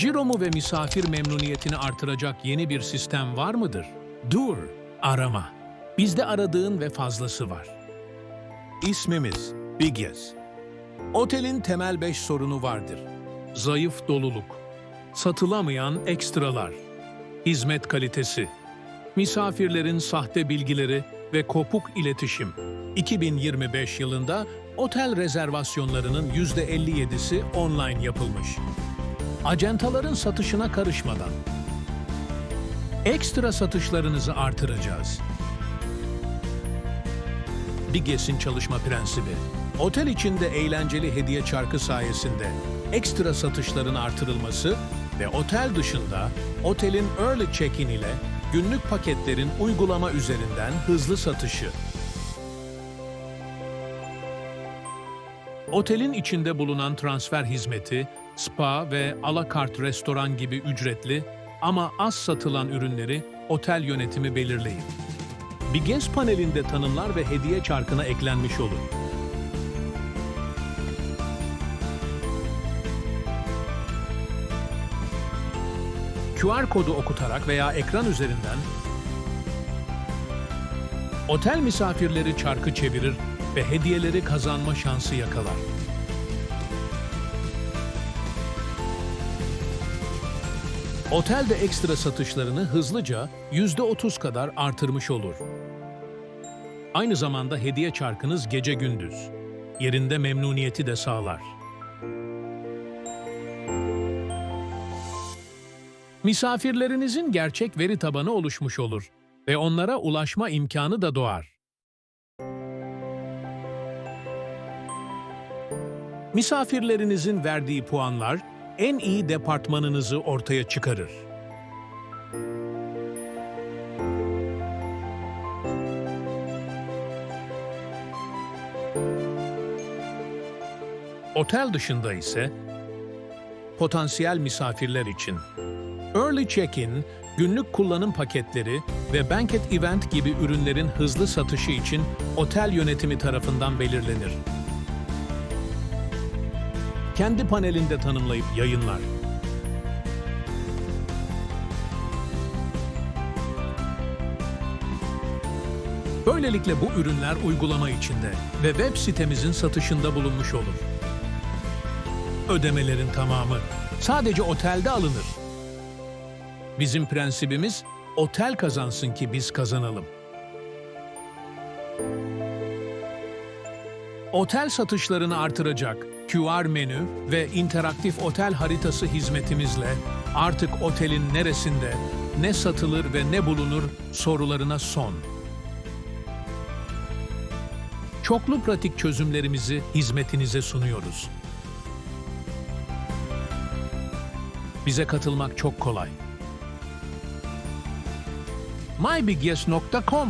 Ciromu ve misafir memnuniyetini artıracak yeni bir sistem var mıdır? Dur, arama. Bizde aradığın ve fazlası var. İsmimiz Bigyes. Otelin temel beş sorunu vardır. Zayıf doluluk, satılamayan ekstralar, hizmet kalitesi, misafirlerin sahte bilgileri ve kopuk iletişim. 2025 yılında otel rezervasyonlarının %57'si online yapılmış. Acentaların satışına karışmadan ekstra satışlarınızı artıracağız. Biges'in çalışma prensibi. Otel içinde eğlenceli hediye çarkı sayesinde ekstra satışların artırılması ve otel dışında otelin early check-in ile günlük paketlerin uygulama üzerinden hızlı satışı. Otelin içinde bulunan transfer hizmeti, spa ve alakart restoran gibi ücretli ama az satılan ürünleri otel yönetimi belirleyip bir panelinde tanımlar ve hediye çarkına eklenmiş olur. QR kodu okutarak veya ekran üzerinden otel misafirleri çarkı çevirir ve hediyeleri kazanma şansı yakalar. Otel de ekstra satışlarını hızlıca %30 kadar artırmış olur. Aynı zamanda hediye çarkınız gece gündüz. Yerinde memnuniyeti de sağlar. Misafirlerinizin gerçek veri tabanı oluşmuş olur ve onlara ulaşma imkanı da doğar. Misafirlerinizin verdiği puanlar en iyi departmanınızı ortaya çıkarır. Otel dışında ise potansiyel misafirler için Early Check-in, günlük kullanım paketleri ve Banquet Event gibi ürünlerin hızlı satışı için otel yönetimi tarafından belirlenir. Kendi panelinde tanımlayıp yayınlar. Böylelikle bu ürünler uygulama içinde ve web sitemizin satışında bulunmuş olur. Ödemelerin tamamı sadece otelde alınır. Bizim prensibimiz otel kazansın ki biz kazanalım. Otel satışlarını artıracak QR menü ve interaktif otel haritası hizmetimizle artık otelin neresinde, ne satılır ve ne bulunur sorularına son. Çoklu pratik çözümlerimizi hizmetinize sunuyoruz. Bize katılmak çok kolay. mybigyes.com